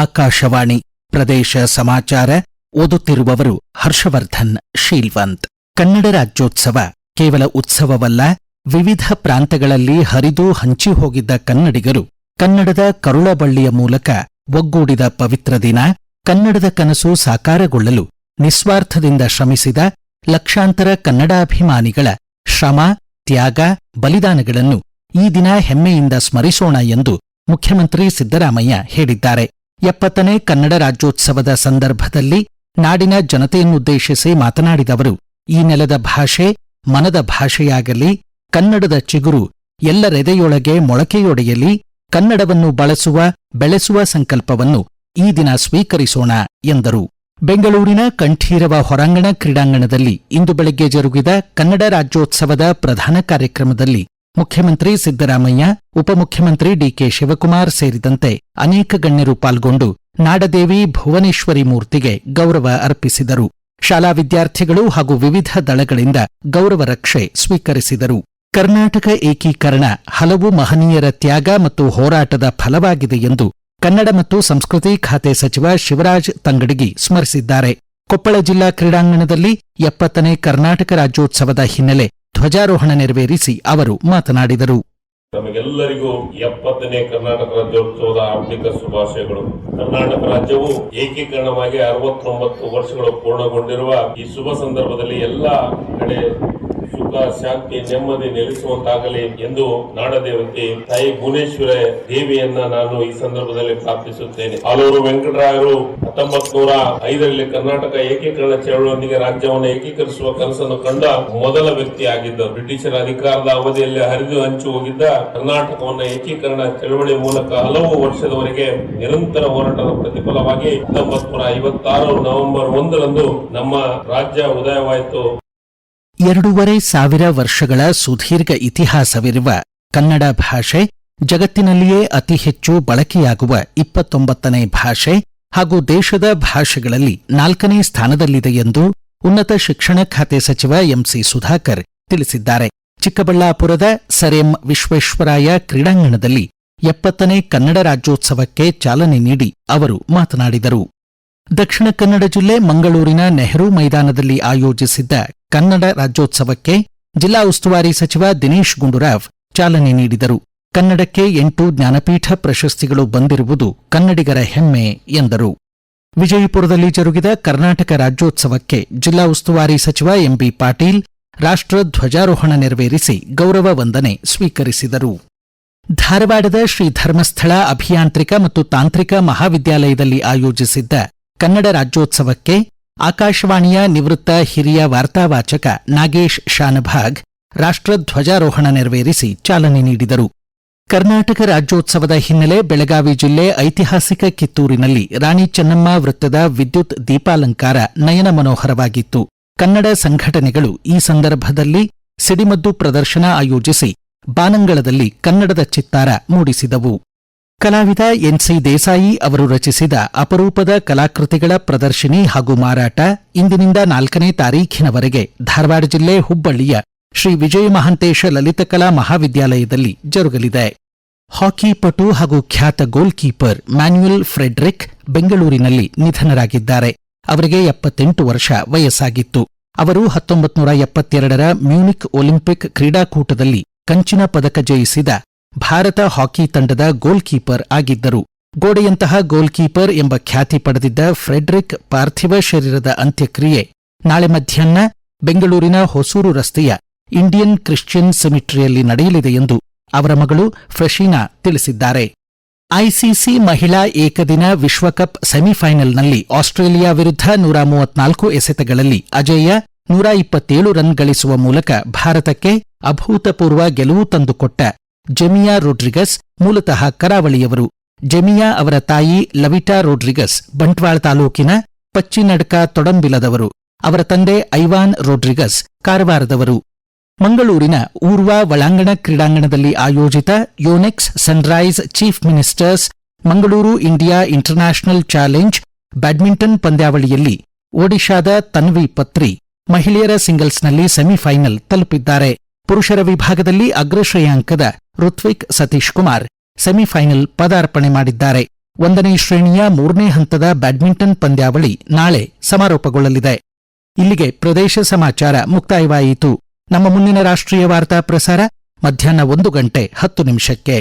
ಆಕಾಶವಾಣಿ ಪ್ರದೇಶ ಸಮಾಚಾರ ಓದುತ್ತಿರುವವರು ಹರ್ಷವರ್ಧನ್, ಶೀಲ್ವಂತ್. ಕನ್ನಡ ರಾಜ್ಯೋತ್ಸವ ಕೇವಲ ಉತ್ಸವವಲ್ಲ, ವಿವಿಧ ಪ್ರಾಂತಗಳಲ್ಲಿ ಹರಿದು ಹಂಚಿಹೋಗಿದ್ದ ಕನ್ನಡಿಗರು ಕನ್ನಡದ ಕರುಳಬಳ್ಳಿಯ ಮೂಲಕ ಒಗ್ಗೂಡಿದ ಪವಿತ್ರ ದಿನ, ಕನ್ನಡದ ಕನಸು ಸಾಕಾರಗೊಳ್ಳಲು ನಿಸ್ವಾರ್ಥದಿಂದ ಶ್ರಮಿಸಿದ ಲಕ್ಷಾಂತರ ಕನ್ನಡಾಭಿಮಾನಿಗಳ ಶ್ರಮ, ತ್ಯಾಗ, ಬಲಿದಾನಗಳನ್ನು ಈ ದಿನ ಹೆಮ್ಮೆಯಿಂದ ಸ್ಮರಿಸೋಣ ಎಂದು ಮುಖ್ಯಮಂತ್ರಿ ಸಿದ್ದರಾಮಯ್ಯ ಹೇಳಿದ್ದಾರೆ. ಎಪ್ಪತ್ತನೇ ಕನ್ನಡ ರಾಜ್ಯೋತ್ಸವದ ಸಂದರ್ಭದಲ್ಲಿ ನಾಡಿನ ಜನತೆಯನ್ನುದ್ದೇಶಿಸಿ ಮಾತನಾಡಿದ ಅವರು, ಈ ನೆಲದ ಭಾಷೆ ಮನದ ಭಾಷೆಯಾಗಲಿ, ಕನ್ನಡದ ಚಿಗುರು ಎಲ್ಲರೆದೆಯೊಳಗೆ ಮೊಳಕೆಯೊಡೆಯಲಿ, ಕನ್ನಡವನ್ನು ಬಳಸುವ, ಬೆಳೆಸುವ ಸಂಕಲ್ಪವನ್ನು ಈ ದಿನ ಸ್ವೀಕರಿಸೋಣ ಎಂದರು. ಬೆಂಗಳೂರಿನ ಕಂಠೀರವ ಹೊರಾಂಗಣ ಕ್ರೀಡಾಂಗಣದಲ್ಲಿ ಇಂದು ಬೆಳಗ್ಗೆ ಜರುಗಿದ ಕನ್ನಡ ರಾಜ್ಯೋತ್ಸವದ ಪ್ರಧಾನ ಕಾರ್ಯಕ್ರಮದಲ್ಲಿ ಮುಖ್ಯಮಂತ್ರಿ ಸಿದ್ದರಾಮಯ್ಯ, ಉಪಮುಖ್ಯಮಂತ್ರಿ ಡಿಕೆ ಶಿವಕುಮಾರ್ ಸೇರಿದಂತೆ ಅನೇಕ ಗಣ್ಯರು ಪಾಲ್ಗೊಂಡು ನಾಡದೇವಿ ಭುವನೇಶ್ವರಿ ಮೂರ್ತಿಗೆ ಗೌರವ ಅರ್ಪಿಸಿದರು. ಶಾಲಾ ವಿದ್ಯಾರ್ಥಿಗಳು ಹಾಗೂ ವಿವಿಧ ದಳಗಳಿಂದ ಗೌರವ ರಕ್ಷೆ ಸ್ವೀಕರಿಸಿದರು. ಕರ್ನಾಟಕ ಏಕೀಕರಣ ಹಲವು ಮಹನೀಯರ ತ್ಯಾಗ ಮತ್ತು ಹೋರಾಟದ ಫಲವಾಗಿದೆ ಎಂದು ಕನ್ನಡ ಮತ್ತು ಸಂಸ್ಕೃತಿ ಖಾತೆ ಸಚಿವ ಶಿವರಾಜ್ ತಂಗಡಗಿ ಸ್ಮರಿಸಿದ್ದಾರೆ. ಕೊಪ್ಪಳ ಜಿಲ್ಲಾ ಕ್ರೀಡಾಂಗಣದಲ್ಲಿ ಎಪ್ಪತ್ತನೇ ಕರ್ನಾಟಕ ರಾಜ್ಯೋತ್ಸವದ ಹಿನ್ನೆಲೆ ಧ್ವಜಾರೋಹಣ ನೆರವೇರಿಸಿ ಅವರು ಮಾತನಾಡಿದರು. ನಮಗೆಲ್ಲರಿಗೂ ಎಪ್ಪತ್ತನೇ ಕರ್ನಾಟಕ ರಾಜ್ಯೋತ್ಸವದ ಆರ್ಥಿಕ ಶುಭಾಶಯಗಳು. ಕರ್ನಾಟಕ ರಾಜ್ಯವು ಏಕೀಕರಣವಾಗಿ ಅರವತ್ತೊಂಬತ್ತು ವರ್ಷಗಳು ಪೂರ್ಣಗೊಂಡಿರುವ ಈ ಶುಭ ಸಂದರ್ಭದಲ್ಲಿ ಎಲ್ಲ ಕಡೆ ಸುಖ, ಶಾಂತಿ, ನೆಮ್ಮದಿ ನೆಲೆಸುವಂತಾಗಲಿ ಎಂದು ನಾಡದೇವತೆ ತಾಯಿ ಭುವನೇಶ್ವರ ದೇವಿಯನ್ನ ನಾನು ಈ ಸಂದರ್ಭದಲ್ಲಿ ಪ್ರಾರ್ಥಿಸುತ್ತೇನೆ. ಆಲೂರು ವೆಂಕಟರಾಯರು ಹತ್ತೊಂಬತ್ ನೂರ ಐದರಲ್ಲಿ ಕರ್ನಾಟಕ ಏಕೀಕರಣ ಚಳವಳಿಯೊಂದಿಗೆ ರಾಜ್ಯವನ್ನು ಏಕೀಕರಿಸುವ ಕನಸನ್ನು ಕಂಡ ಮೊದಲ ವ್ಯಕ್ತಿ ಬ್ರಿಟಿಷರ ಅಧಿಕಾರದ ಅವಧಿಯಲ್ಲಿ ಹರಿದು ಹಂಚು ಹೋಗಿದ್ದ ಕರ್ನಾಟಕವನ್ನು ಏಕೀಕರಣ ಚಳವಳಿ ಮೂಲಕ ಹಲವು ವರ್ಷದವರೆಗೆ ನಿರಂತರ ಹೋರಾಟದ ಪ್ರತಿಫಲವಾಗಿ ಹತ್ತೊಂಬತ್ ನೂರ ಐವತ್ತಾರು ನವೆಂಬರ್ ಒಂದರಂದು ನಮ್ಮ ರಾಜ್ಯ ಉದಯವಾಯಿತು. ಎರಡೂವರೆ ಸಾವಿರ ವರ್ಷಗಳ ಸುದೀರ್ಘ ಇತಿಹಾಸವಿರುವ ಕನ್ನಡ ಭಾಷೆ ಜಗತ್ತಿನಲ್ಲಿಯೇ ಅತಿ ಹೆಚ್ಚು ಬಳಕೆಯಾಗುವ ಇಪ್ಪತ್ತೊಂಬತ್ತನೇ ಭಾಷೆ ಹಾಗೂ ದೇಶದ ಭಾಷೆಗಳಲ್ಲಿ ನಾಲ್ಕನೇ ಸ್ಥಾನದಲ್ಲಿದೆ ಎಂದು ಉನ್ನತ ಶಿಕ್ಷಣ ಖಾತೆ ಸಚಿವ ಎಂಸಿ ಸುಧಾಕರ್ ತಿಳಿಸಿದ್ದಾರೆ. ಚಿಕ್ಕಬಳ್ಳಾಪುರದ ಸರ್ ವಿಶ್ವೇಶ್ವರಾಯ ಕ್ರೀಡಾಂಗಣದಲ್ಲಿ ಎಪ್ಪತ್ತನೇ ಕನ್ನಡ ರಾಜ್ಯೋತ್ಸವಕ್ಕೆ ಚಾಲನೆ ನೀಡಿ ಅವರು ಮಾತನಾಡಿದರು. ದಕ್ಷಿಣ ಕನ್ನಡ ಜಿಲ್ಲೆ ಮಂಗಳೂರಿನ ನೆಹರು ಮೈದಾನದಲ್ಲಿ ಆಯೋಜಿಸಿದ್ದ ಕನ್ನಡ ರಾಜ್ಯೋತ್ಸವಕ್ಕೆ ಜಿಲ್ಲಾ ಉಸ್ತುವಾರಿ ಸಚಿವ ದಿನೇಶ್ ಗುಂಡೂರಾವ್ ಚಾಲನೆ ನೀಡಿದರು. ಕನ್ನಡಕ್ಕೆ ಎಂಟು ಜ್ಞಾನಪೀಠ ಪ್ರಶಸ್ತಿಗಳು ಬಂದಿರುವುದು ಕನ್ನಡಿಗರ ಹೆಮ್ಮೆ ಎಂದರು. ವಿಜಯಪುರದಲ್ಲಿ ಜರುಗಿದ ಕರ್ನಾಟಕ ರಾಜ್ಯೋತ್ಸವಕ್ಕೆ ಜಿಲ್ಲಾ ಉಸ್ತುವಾರಿ ಸಚಿವ ಎಂಬಿ ಪಾಟೀಲ್ ರಾಷ್ಟ್ರ ಧ್ವಜಾರೋಹಣ ನೆರವೇರಿಸಿ ಗೌರವ ವಂದನೆ ಸ್ವೀಕರಿಸಿದರು. ಧಾರವಾಡದ ಶ್ರೀ ಧರ್ಮಸ್ಥಳ ಅಭಿಯಾಂತ್ರಿಕ ಮತ್ತು ತಾಂತ್ರಿಕ ಮಹಾವಿದ್ಯಾಲಯದಲ್ಲಿ ಆಯೋಜಿಸಿದ್ದ ಕನ್ನಡ ರಾಜ್ಯೋತ್ಸವಕ್ಕೆ ಆಕಾಶವಾಣಿಯ ನಿವೃತ್ತ ಹಿರಿಯ ವಾರ್ತಾವಾಚಕ ನಾಗೇಶ್ ಶಾನಭಾಗ್ ರಾಷ್ಟ್ರಧ್ವಜಾರೋಹಣ ನೆರವೇರಿಸಿ ಚಾಲನೆ ನೀಡಿದರು. ಕರ್ನಾಟಕ ರಾಜ್ಯೋತ್ಸವದ ಹಿನ್ನೆಲೆ ಬೆಳಗಾವಿ ಜಿಲ್ಲೆ ಐತಿಹಾಸಿಕ ಕಿತ್ತೂರಿನಲ್ಲಿ ರಾಣಿ ಚೆನ್ನಮ್ಮ ವೃತ್ತದ ವಿದ್ಯುತ್ ದೀಪಾಲಂಕಾರ ನಯನ ಮನೋಹರವಾಗಿತ್ತು. ಕನ್ನಡ ಸಂಘಟನೆಗಳು ಈ ಸಂದರ್ಭದಲ್ಲಿ ಸಿಡಿಮದ್ದು ಪ್ರದರ್ಶನ ಆಯೋಜಿಸಿ ಬಾನಂಗಳದಲ್ಲಿ ಕನ್ನಡದ ಚಿತ್ತಾರ ಮೂಡಿಸಿದವು. ಕಲಾವಿದ ಎನ್ಸಿ ದೇಸಾಯಿ ಅವರು ರಚಿಸಿದ ಅಪರೂಪದ ಕಲಾಕೃತಿಗಳ ಪ್ರದರ್ಶಿನಿ ಹಾಗೂ ಮಾರಾಟ ಇಂದಿನಿಂದ ನಾಲ್ಕನೇ ತಾರೀಖಿನವರೆಗೆ ಧಾರವಾಡ ಜಿಲ್ಲೆ ಹುಬ್ಬಳ್ಳಿಯ ಶ್ರೀ ವಿಜಯ ಮಹಾಂತೇಶ ಲಲಿತಕಲಾ ಮಹಾವಿದ್ಯಾಲಯದಲ್ಲಿ ಜರುಗಲಿದೆ. ಹಾಕಿ ಪಟು ಹಾಗೂ ಖ್ಯಾತ ಗೋಲ್ ಕೀಪರ್ ಮ್ಯಾನ್ಯುಯಲ್ ಫ್ರೆಡ್ರಿಕ್ ಬೆಂಗಳೂರಿನಲ್ಲಿ ನಿಧನರಾಗಿದ್ದಾರೆ. ಅವರಿಗೆ ಎಪ್ಪತ್ತೆಂಟು ವರ್ಷ ವಯಸ್ಸಾಗಿತ್ತು. ಅವರು ಹತ್ತೊಂಬತ್ತು ನೂರ ಎಪ್ಪತ್ತೆರಡರ ಮ್ಯೂನಿಕ್ ಒಲಿಂಪಿಕ್ ಕ್ರೀಡಾಕೂಟದಲ್ಲಿ ಕಂಚಿನ ಪದಕ ಜಯಿಸಿದ ಭಾರತ ಹಾಕಿ ತಂಡದ ಗೋಲ್ ಕೀಪರ್ ಆಗಿದ್ದರು. ಗೋಡೆಯಂತಹ ಗೋಲ್ ಕೀಪರ್ ಎಂಬ ಖ್ಯಾತಿ ಪಡೆದಿದ್ದ ಫ್ರೆಡ್ರಿಕ್ ಪಾರ್ಥಿವ ಶರೀರದ ಅಂತ್ಯಕ್ರಿಯೆ ನಾಳೆ ಮಧ್ಯಾಹ್ನ ಬೆಂಗಳೂರಿನ ಹೊಸೂರು ರಸ್ತೆಯ ಇಂಡಿಯನ್ ಕ್ರಿಶ್ಚಿಯನ್ ಸೆಮಿಟ್ರಿಯಲ್ಲಿ ನಡೆಯಲಿದೆ ಎಂದು ಅವರ ಮಗಳು ಫ್ರೆಶೀನಾ ತಿಳಿಸಿದ್ದಾರೆ. ಐಸಿಸಿ ಮಹಿಳಾ ಏಕದಿನ ವಿಶ್ವಕಪ್ ಸೆಮಿಫೈನಲ್ನಲ್ಲಿ ಆಸ್ಟ್ರೇಲಿಯಾ ವಿರುದ್ಧ ನೂರ ಮೂವತ್ನಾಲ್ಕು ಎಸೆತಗಳಲ್ಲಿ ಅಜೇಯ ನೂರ ಇಪ್ಪತ್ತೇಳು ರನ್ ಗಳಿಸುವ ಮೂಲಕ ಭಾರತಕ್ಕೆ ಅಭೂತಪೂರ್ವ ಗೆಲುವು ತಂದುಕೊಟ್ಟ ಜೆಮಿಯಾ ರೋಡ್ರಿಗಸ್ ಮೂಲತಃ ಕರಾವಳಿಯವರು. ಜೆಮಿಯಾ ಅವರ ತಾಯಿ ಲವಿಟಾ ರೋಡ್ರಿಗಸ್ ಬಂಟ್ವಾಳ ತಾಲೂಕಿನ ಪಚ್ಚಿನಡ್ಕ ತೊಡಂಬಿಲದವರು. ಅವರ ತಂದೆ ಐವಾನ್ ರೋಡ್ರಿಗಸ್ ಕಾರವಾರದವರು. ಮಂಗಳೂರಿನ ಊರ್ವ ಒಳಾಂಗಣ ಕ್ರೀಡಾಂಗಣದಲ್ಲಿ ಆಯೋಜಿತ Yonex Sunrise chief ministers Mangaluru India international challenge badminton ಪಂದ್ಯಾವಳಿಯಲ್ಲಿ ಒಡಿಶಾದ ತನ್ವಿ ಪತ್ರಿ ಮಹಿಳೆಯರ ಸಿಂಗಲ್ಸ್ನಲ್ಲಿ ಸೆಮಿಫೈನಲ್ ತಲುಪಿದ್ದಾರೆ. ಪುರುಷರ ವಿಭಾಗದಲ್ಲಿ ಅಗ್ರಶ್ರೇಯಾಂಕದ ಋತ್ವಿಕ್ ಸತೀಶ್ ಕುಮಾರ್ ಸೆಮಿಫೈನಲ್ ಪದಾರ್ಪಣೆ ಮಾಡಿದ್ದಾರೆ. ಒಂದನೇ ಶ್ರೇಣಿಯ ಮೂರನೇ ಹಂತದ ಬ್ಯಾಡ್ಮಿಂಟನ್ ಪಂದ್ಯಾವಳಿ ನಾಳೆ ಸಮಾರೋಪಗೊಳ್ಳಲಿದೆ. ಇಲ್ಲಿಗೆ ಪ್ರದೇಶ ಸಮಾಚಾರ ಮುಕ್ತಾಯವಾಯಿತು. ನಮ್ಮ ಮುಂದಿನ ರಾಷ್ಟ್ರೀಯ ವಾರ್ತಾ ಪ್ರಸಾರ ಮಧ್ಯಾಹ್ನ ಒಂದು ಗಂಟೆ ಹತ್ತು ನಿಮಿಷಕ್ಕೆ.